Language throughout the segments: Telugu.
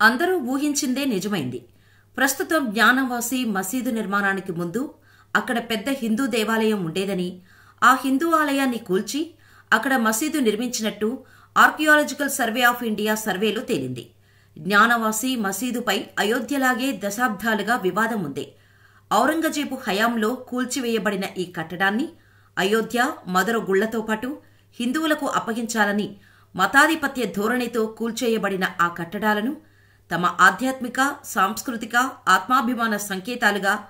అందరూ ఊహించిందే నిజమైంది. ప్రస్తుతం జ్ఞానవాసి మసీదు నిర్మాణానికి ముందు అక్కడ పెద్ద హిందూ దేవాలయం ఉండేదని ఆ హిందూ ఆలయాన్ని కూల్చి అక్కడ మసీదు నిర్మించినట్టు ఆర్కియాలజికల్ సర్వే ఆఫ్ ఇండియా సర్వేలో తేలింది. జ్ఞానవాసి మసీదుపై అయోధ్యలాగే దశాబ్దాలుగా వివాదం ఉంది. ఔరంగజేబు హయాంలో కూల్చివేయబడిన ఈ కట్టడాన్ని అయోధ్య మదర గుళ్ళతో పాటు హిందువులకు అప్పగించాలని మతాధిపత్య ధోరణితో కూల్చేయబడిన ఆ కట్టడాలను తమ ఆధ్యాత్మిక సాంస్కృతిక ఆత్మాభిమాన సంకేతాలుగా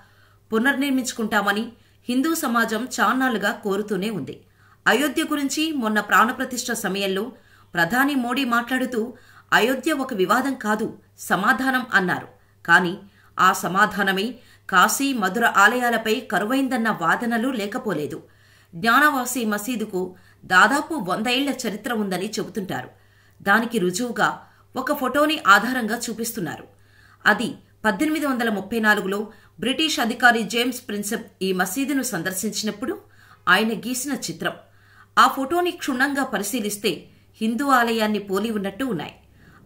పునర్నిర్మించుకుంటామని హిందూ సమాజం చాన్నాళ్ళుగా కోరుతూనే ఉంది. అయోధ్య గురించి మొన్న ప్రాణప్రతిష్ఠ సమయంలో ప్రధాని మోడీ మాట్లాడుతూ అయోధ్య ఒక వివాదం కాదు సమాధానం అన్నారు. కానీ ఆ సమాధానమే కాశీ మధుర ఆలయాలపై కరువైందన్న వాదనలు లేకపోలేదు. జ్ఞానవాసి మసీదుకు దాదాపు వంద ఏళ్ళ చరిత్ర ఉందని చెబుతుంటారు. దానికి రుజువుగా ఒక ఫోటోని ఆధారంగా చూపిస్తున్నారు. అది పద్దెనిమిది వందల ముప్పై నాలుగులో బ్రిటిష్ అధికారి జేమ్స్ ప్రిన్సెప్ ఈ మసీదును సందర్శించినప్పుడు ఆయన గీసిన చిత్రం. ఆ ఫోటోని క్షుణ్ణంగా పరిశీలిస్తే హిందూ ఆలయాన్ని పోలి ఉన్నట్టు ఉన్నాయి.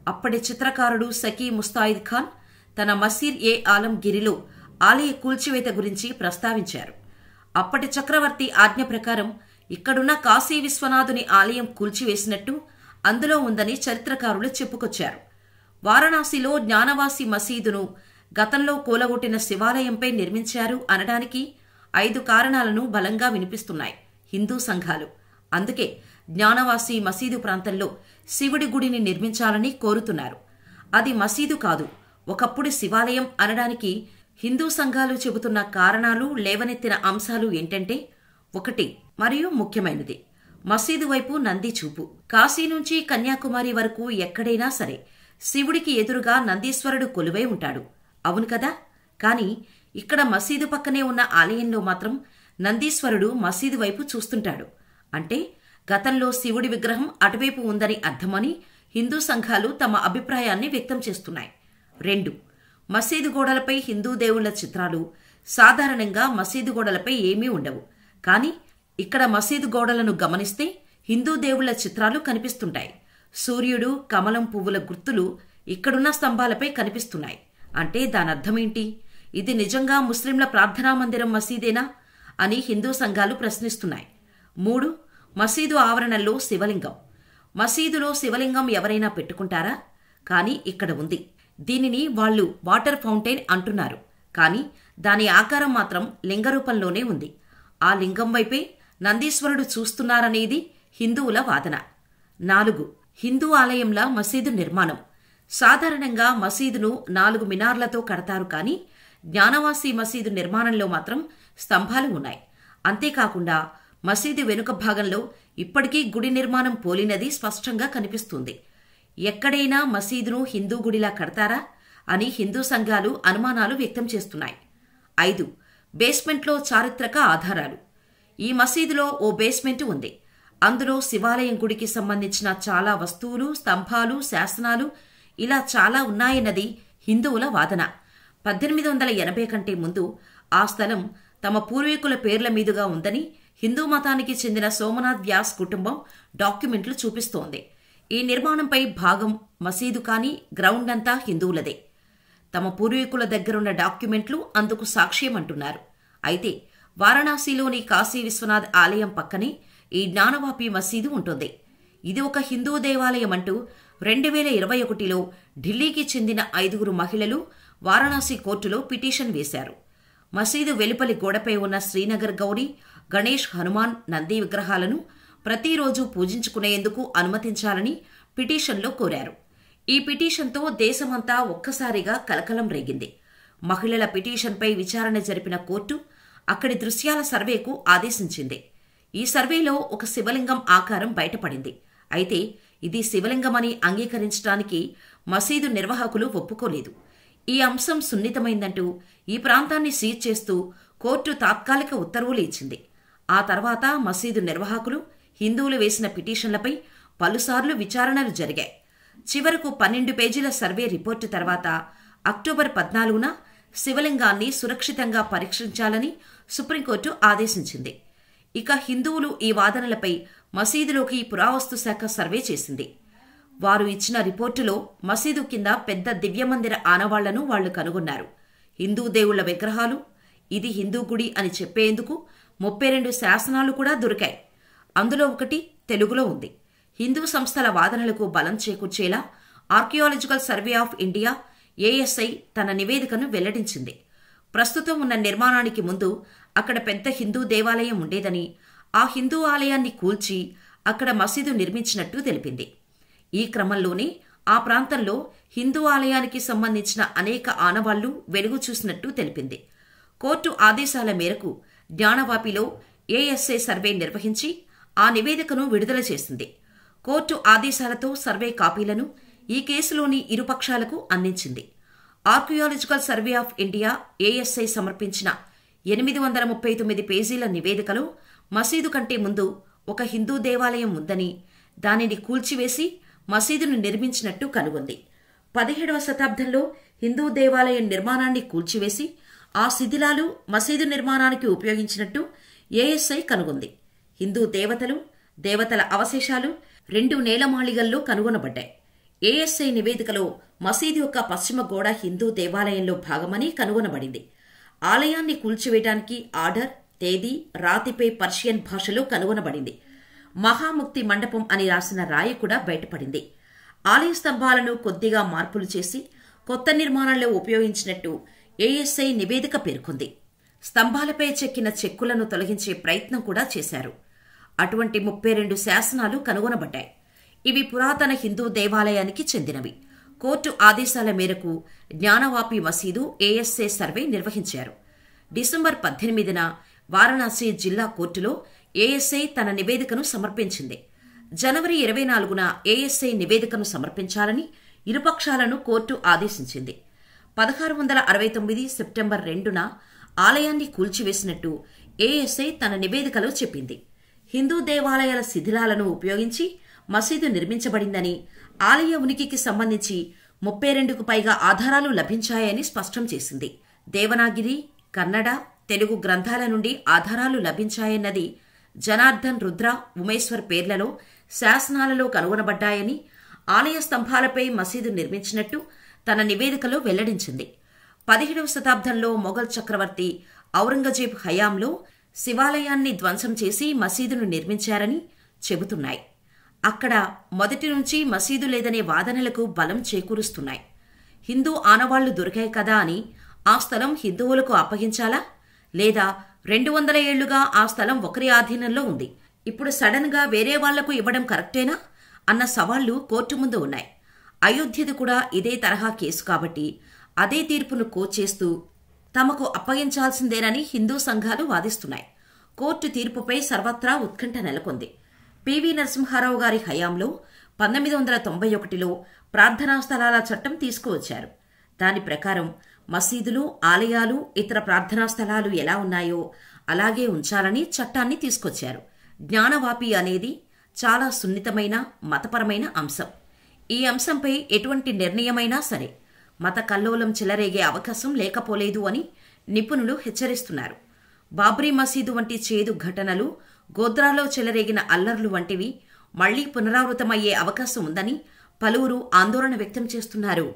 అప్పటి చిత్రకారుడు సకీ ముస్తాయిద్ ఖాన్ తన మసీర్ ఏ ఆలంగిరిలో ఆలయ కూల్చివేత గురించి ప్రస్తావించారు. అప్పటి చక్రవర్తి ఆజ్ఞ ప్రకారం ఇక్కడున్న కాశీ విశ్వనాథుని ఆలయం కూల్చివేసినట్టు అందులో ఉందని చరిత్రకారులు చెప్పుకొచ్చారు. వారణాసిలో జ్ఞానవాసి మసీదును గతంలో కూలగొట్టిన శివాలయంపై నిర్మించారు అనడానికి ఐదు కారణాలను బలంగా వినిపిస్తున్నాయి. హిందూ సంఘాలు. అందుకే జ్ఞానవాసి మసీదు ప్రాంతంలో శివుడి గుడిని నిర్మించాలని కోరుతున్నారు. అది మసీదు కాదు ఒకప్పుడు శివాలయం అనడానికి హిందూ సంఘాలు చెబుతున్న కారణాలు లేవనెత్తిన అంశాలు ఏంటంటే ఒకటి మరియు ముఖ్యమైనది. మసీదు వైపు నంది చూపు. కాశీ నుంచి కన్యాకుమారి వరకు ఎక్కడైనా సరే శివుడికి ఎదురుగా నందీశ్వరుడు కొలువై ఉంటాడు. అవును కదా? కాని ఇక్కడ మసీదు పక్కనే ఉన్న ఆలయంలో మాత్రం నందీశ్వరుడు మసీదు వైపు చూస్తుంటాడు. అంటే గతంలో శివుడి విగ్రహం అటువైపు ఉందని అర్థమని హిందూ సంఘాలు తమ అభిప్రాయాన్ని వ్యక్తం చేస్తున్నాయి. రెండు మసీదు గోడలపై హిందూ దేవుళ్ళ చిత్రాలు సాధారణంగా మసీదు గోడలపై ఏమీ ఉండవు. కానీ ఇక్కడ మసీదు గోడలను గమనిస్తే హిందూ దేవుళ్ళ చిత్రాలు కనిపిస్తుంటాయి. సూర్యుడు కమలం పువ్వుల గుర్తులు ఇక్కడున్న స్తంభాలపై కనిపిస్తున్నాయి. అంటే దానర్థమేంటి? ఇది నిజంగా ముస్లింల ప్రార్థనా మందిరం మసీదేనా అని హిందూ సంఘాలు ప్రశ్నిస్తున్నాయి. మూడు మసీదు ఆవరణలో శివలింగం. మసీదులో శివలింగం ఎవరైనా పెట్టుకుంటారా? కానీ ఇక్కడ ఉంది. దీనిని వాళ్ళు వాటర్ ఫౌంటైన్ అంటున్నారు. కానీ దాని ఆకారం మాత్రం లింగరూపంలోనే ఉంది. ఆ లింగం వైపే నందీశ్వరుడు చూస్తున్నారనేది హిందువుల వాదన. నాలుగు హిందూ ఆలయంలా మసీదు నిర్మాణం. సాధారణంగా మసీదును నాలుగు మినార్లతో కడతారు కానీ జ్ఞానవాసి మసీదు నిర్మాణంలో మాత్రం స్తంభాలు ఉన్నాయి. అంతేకాకుండా మసీదు వెనుక భాగంలో ఇప్పటికీ గుడి నిర్మాణం పోలినది స్పష్టంగా కనిపిస్తుంది. ఎక్కడైనా మసీదును హిందూ గుడిలా కడతారా అని హిందూ సంఘాలు అనుమానాలు వ్యక్తం చేస్తున్నాయి. ఐదు బేస్మెంట్లో చారిత్రక ఆధారాలు. ఈ మసీదులో ఓ బేస్మెంట్ ఉంది. అందులో శివాలయం గుడికి సంబంధించిన చాలా వస్తువులు స్తంభాలు శాసనాలు ఇలా చాలా ఉన్నాయన్నది హిందువుల వాదన. పద్దెనిమిది వందల ఎనభై కంటే ముందు ఆ స్థలం తమ పూర్వీకుల పేర్ల మీదుగా ఉందని హిందూ మతానికి చెందిన సోమనాథ్ వ్యాస్ కుటుంబం డాక్యుమెంట్లు చూపిస్తోంది. ఈ నిర్మాణంపై భాగం మసీదు కానీ గ్రౌండ్ అంతా హిందువులదే. తమ పూర్వీకుల దగ్గరున్న డాక్యుమెంట్లు అందుకు సాక్ష్యం అంటున్నారు అయితే వారణాసిలోని కాశీ విశ్వనాథ్ ఆలయం పక్కనే ఈ జ్ఞానవాపి మసీదు ఉంటుంది. ఇది ఒక హిందూ దేవాలయం అంటూ రెండు వేల ఇరవై ఒకటిలో ఢిల్లీకి చెందిన ఐదుగురు మహిళలు వారణాసి కోర్టులో పిటిషన్ వేశారు. మసీదు వెలుపలి గోడపై ఉన్న శ్రీనగర్ గౌరీ గణేష్ హనుమాన్ నంది విగ్రహాలను ప్రతిరోజు పూజించుకునేందుకు అనుమతించాలని పిటిషన్లో కోరారు. ఈ పిటిషన్తో దేశమంతా ఒక్కసారిగా కలకలం రేగింది. మహిళల పిటిషన్పై విచారణ జరిపిన కోర్టు అక్కడి దృశ్యాల సర్వేకు ఆదేశించింది. ఈ సర్వేలో ఒక శివలింగం ఆకారం బయటపడింది. అయితే ఇది శివలింగమని అంగీకరించడానికి మసీదు నిర్వాహకులు ఒప్పుకోలేదు. ఈ అంశం సున్నితమైందంటూ ఈ ప్రాంతాన్ని సీజ్ చేస్తూ కోర్టు తాత్కాలిక ఉత్తర్వులు ఇచ్చింది. ఆ తర్వాత మసీదు నిర్వాహకులు హిందువులు వేసిన పిటిషన్లపై పలుసార్లు విచారణలు జరిగాయి. చివరకు పన్నెండు పేజీల సర్వే రిపోర్టు తర్వాత అక్టోబర్ పద్నాలుగున శివలింగాన్ని సురక్షితంగా పరీక్షించాలని సుప్రీంకోర్టు ఆదేశించింది. ఇక హిందువులు ఈ వాదనలపై మసీదులోకి పురావస్తు శాఖ సర్వే చేసింది. వారు ఇచ్చిన రిపోర్టులో మసీదు కింద పెద్ద దివ్యమందిర ఆనవాళ్ళను వాళ్ళు కనుగొన్నారు. హిందూ దేవుళ్ళ విగ్రహాలు ఇది హిందూ గుడి అని చెప్పేందుకు ముప్పై రెండు శాసనాలు కూడా దొరికాయి. అందులో ఒకటి తెలుగులో ఉంది. హిందూ సంస్థల వాదనలకు బలం చేకూర్చేలా archaeological survey of India ASI తన నివేదికను వెల్లడించింది. ప్రస్తుతం ఉన్న నిర్మాణానికి ముందు అక్కడ పెద్ద హిందూ దేవాలయం ఉండేదని ఆ హిందూ ఆలయాన్ని కూల్చి అక్కడ మసీదు నిర్మించినట్టు తెలిపింది. ఈ క్రమంలోనే ఆ ప్రాంతంలో హిందూ ఆలయానికి సంబంధించిన అనేక ఆనవాళ్ళు వెలుగు చూసినట్టు తెలిపింది. కోర్టు ఆదేశాల మేరకు జ్ఞానవాపిలో ఏఎస్ఐ సర్వే నిర్వహించి ఆ నివేదికను విడుదల చేసింది. కోర్టు ఆదేశాలతో సర్వే కాపీలను ఈ కేసులోని ఇరుపక్షాలకు అందించింది. Archaeological survey of India ASI సమర్పించిన ఎనిమిది వందల ముప్పై తొమ్మిది పేజీల నివేదికలో మసీదు కంటే ముందు ఒక హిందూ దేవాలయం ఉందని దానిని కూల్చివేసి మసీదును నిర్మించినట్టు కనుగొంది. పదిహేడవ శతాబ్దంలో హిందూ దేవాలయం నిర్మాణాన్ని కూల్చివేసి ఆ శిథిలాలు మసీదు నిర్మాణానికి ఉపయోగించినట్టు ఏఎస్ఐ కనుగొంది. హిందూ దేవతలు దేవతల అవశేషాలు రెండు నేలమాళిగల్లో కనుగొనబడ్డాయి. ఏఎస్ఐ నివేదికలో మసీదు యొక్క పశ్చిమ గోడ హిందూ దేవాలయంలో భాగమని కనుగొనబడింది. ఆలయాన్ని కూల్చివేయడానికి ఆర్డర్ తేదీ రాతిపై పర్షియన్ భాషలో కనుగొనబడింది. మహాముక్తి మండపం అని రాసిన రాయి కూడా బయటపడింది. ఆలయ స్తంభాలను కొద్దిగా మార్పులు చేసి కొత్త నిర్మాణంలో ఉపయోగించినట్టు ఏఎస్ఐ నివేదిక పేర్కొంది. స్తంభాలపై చెక్కిన చెక్కులను తొలగించే ప్రయత్నం కూడా చేశారు. అటువంటి ముప్పై రెండు శాసనాలు కనుగొనబడ్డాయి. ఇవి పురాతన హిందూ దేవాలయానికి చెందినవి. కోర్టు ఆదేశాల మేరకు జ్ఞానవాపి మసీదు ఏఎస్ఏ సర్వే నిర్వహించారు. డిసెంబర్ పద్దెనిమిదిన వారణాసి జిల్లా కోర్టులో ఏఎస్ఐ తన నివేదికను సమర్పించింది. జనవరి ఇరవై నాలుగున ఏఎస్ఐ నివేదికను సమర్పించాలని ఇరుపక్షాలను కోర్టు ఆదేశించింది. పదహారు వందల అరవై తొమ్మిది సెప్టెంబర్ రెండున ఆలయాన్ని కూల్చివేసినట్టు ఏఎస్ఐ తన నివేదికలో చెప్పింది. హిందూ దేవాలయాల శిథిలాలను ఉపయోగించి మసీదు నిర్మించబడిందని ఆలయ ఉనికికి సంబంధించి ముప్పై రెండుకు పైగా ఆధారాలు లభించాయని స్పష్టం చేసింది. దేవనాగిరి కన్నడ తెలుగు గ్రంథాల నుండి ఆధారాలు లభించాయన్నది జనార్దన్ రుద్ర ఉమేశ్వర్ పేర్లలో శాసనాలలో కనుగొనబడ్డాయని ఆలయ స్తంభాలపై మసీదు నిర్మించినట్టు తన నివేదికలో వెల్లడించింది. పదిహేడవ శతాబ్దంలో మొఘల్ చక్రవర్తి ఔరంగజేబ్ హయాంలో శివాలయాన్ని ధ్వంసం చేసి మసీదును నిర్మించారని చెబుతున్నాయి. అక్కడ మొదటి నుంచి మసీదు లేదనే వాదనలకు బలం చేకూరుస్తున్నాయి. హిందూ ఆనవాళ్ళు దొరికాయి కదా అని ఆ స్థలం హిందువులకు అప్పగించాలా? లేదా రెండు వందల ఏళ్ళుగా ఆ స్థలం ఒకరి ఆధీనంలో ఉంది. ఇప్పుడు సడన్గా వేరే వాళ్ళకు ఇవ్వడం కరెక్టేనా? అన్న సవాళ్ళు కోర్టు ముందు ఉన్నాయి. అయోధ్యది కూడా ఇదే తరహా కేసు కాబట్టి అదే తీర్పును కోచేస్తూ తమకు అప్పగించాల్సిందేనని హిందూ సంఘాలు వాదిస్తున్నాయి. కోర్టు తీర్పుపై సర్వత్రా ఉత్కంఠ నెలకొంది. పివి నరసింహారావు గారి హయాంలో పంతొమ్మిది వందల తొంభై ఒకటిలో ప్రార్థనా స్థలాల చట్టం తీసుకువచ్చారు. దాని ప్రకారం మసీదులు ఆలయాలు ఇతర ప్రార్థనా స్థలాలు ఎలా ఉన్నాయో అలాగే ఉంచాలని చట్టాన్ని తీసుకొచ్చారు. జ్ఞానవాపి అనేది చాలా సున్నితమైన మతపరమైన అంశం. ఈ అంశంపై ఎటువంటి నిర్ణయమైనా సరే మత కల్లోలం చెలరేగే అవకాశం లేకపోలేదు అని నిపుణులు హెచ్చరిస్తున్నారు. బాబ్రీ మసీదు వంటి చేదు ఘటనలు గోద్రాలో చెలరేగిన అల్లర్లు వంటివి మళ్ళీ పునరావృతమయ్యే అవకాశం ఉందని పలువురు ఆందోళన వ్యక్తం చేస్తున్నారు.